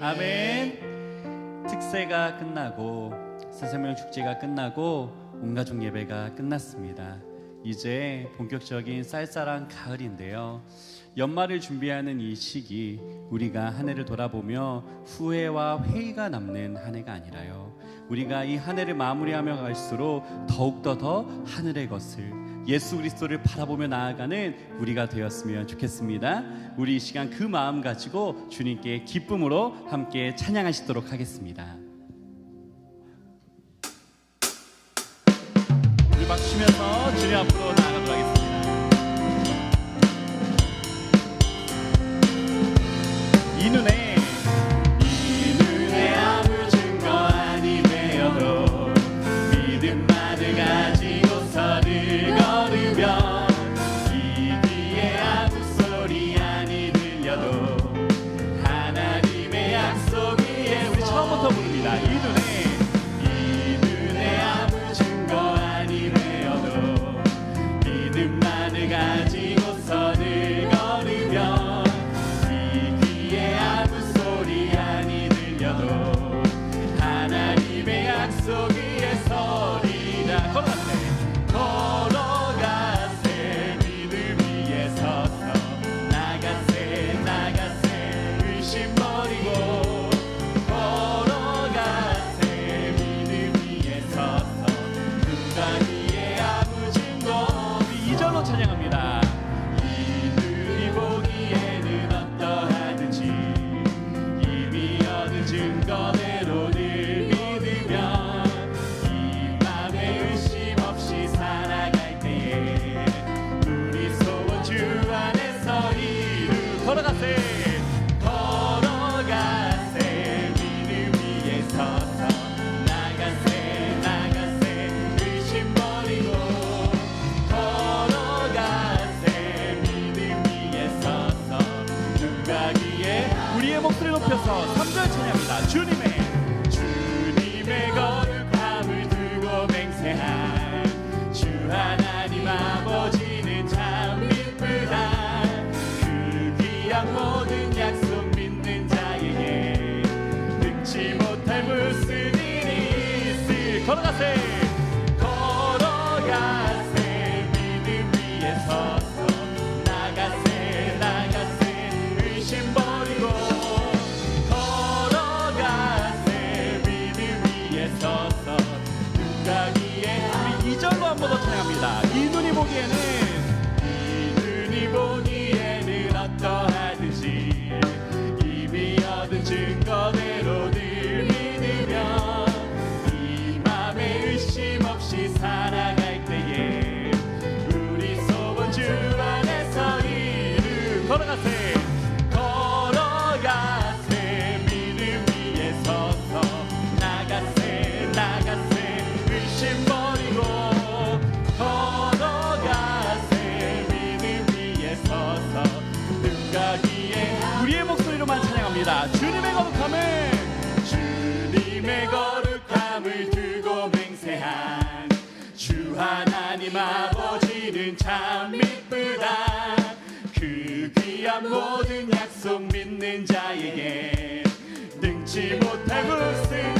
아멘. 특세가 끝나고 새생명 축제가 끝나고 온가족 예배가 끝났습니다. 이제 본격적인 쌀쌀한 가을인데요. 연말을 준비하는 이 시기 우리가 한 해를 돌아보며 후회와 회의가 남는 한 해가 아니라요. 우리가 이 한 해를 마무리하며 갈수록 더욱더 더 하늘의 것을 예수 그리스도를 바라보며 나아가는 우리가 되었으면 좋겠습니다. 우리 이 시간 그 마음 가지고 주님께 기쁨으로 함께 찬양하시도록 하겠습니다. 우리 박치면서 주님 앞으로 나아가도록 하겠습니다. 이 눈에 点嘞 주님은 참 이쁘다. 그 귀한 모든 약속 믿는 자에게 능치 못할 것은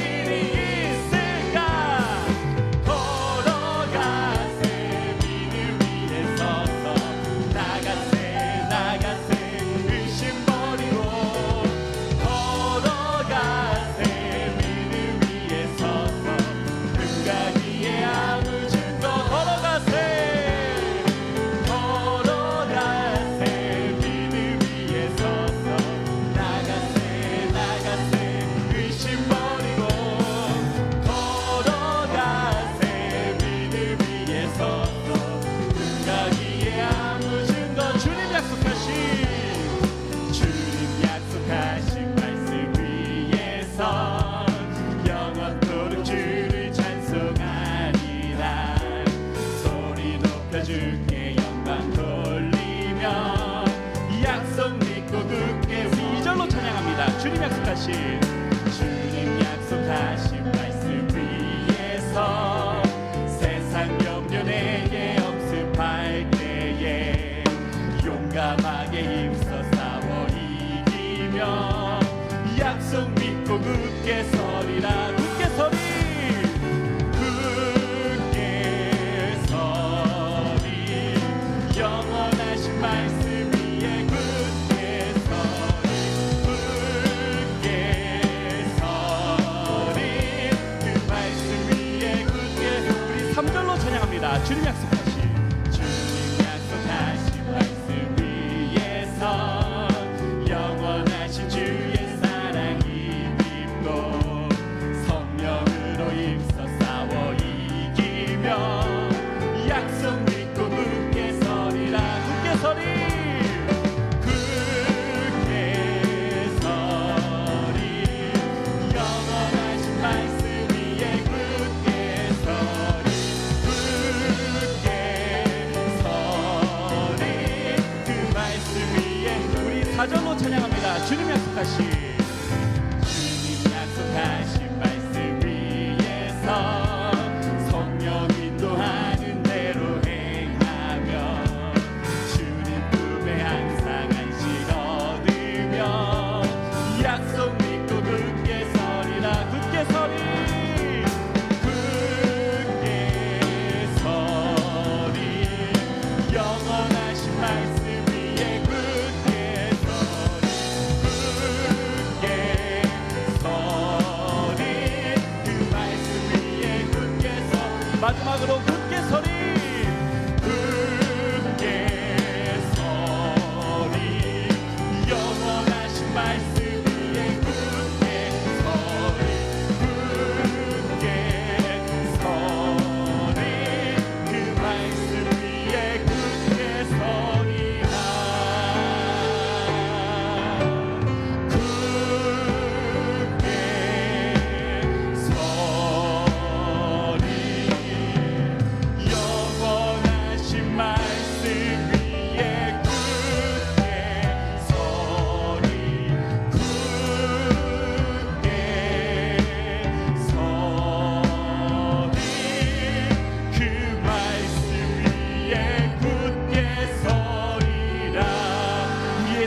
다 주께 영광 돌리며 약속 믿고 굳게 위절로 찬양합니다. 주님 약속하신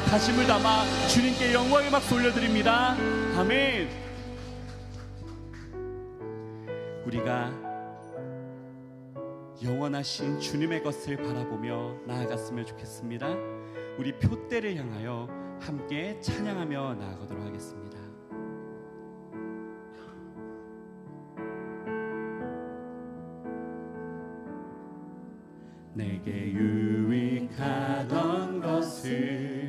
가심을 담아 주님께 영광의 박수 올려드립니다. 아멘. 우리가 영원하신 주님의 것을 바라보며 나아갔으면 좋겠습니다. 우리 표대를 향하여 함께 찬양하며 나아가도록 하겠습니다. 내게 유익하던 것을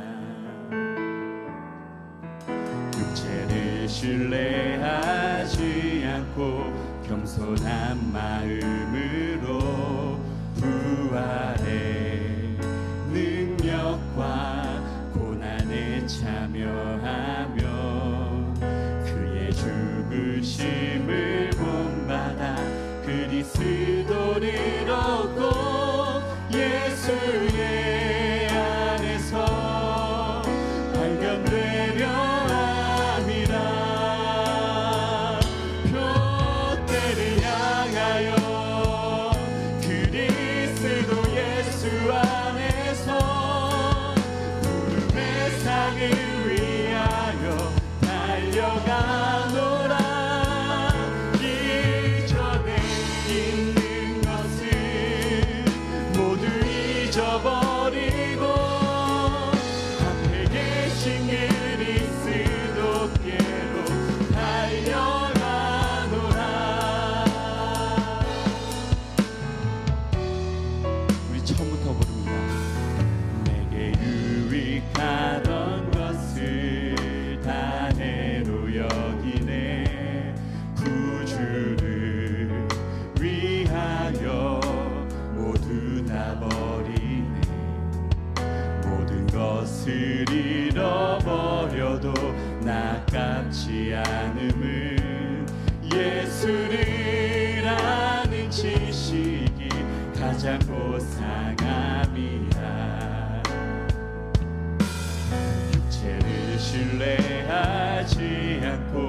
죄를 신뢰하지 않고 겸손한 마음으로 부활의 능력과 고난에 참여하며 그의 죽으심을 본받아 그리스도를 얻고 신뢰하지 않고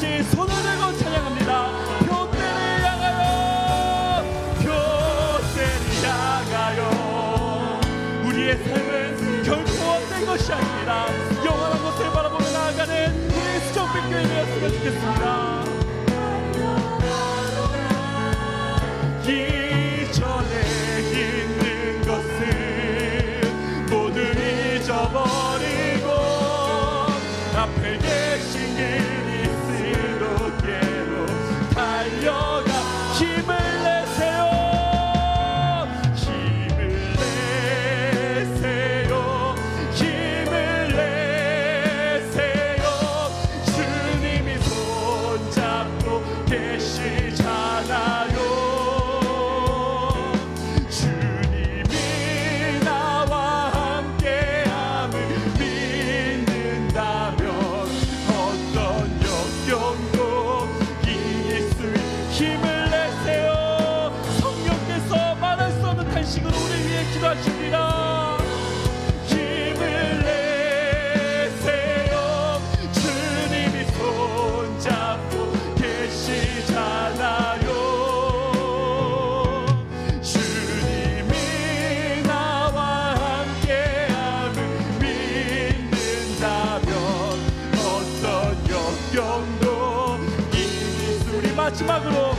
churches 어떤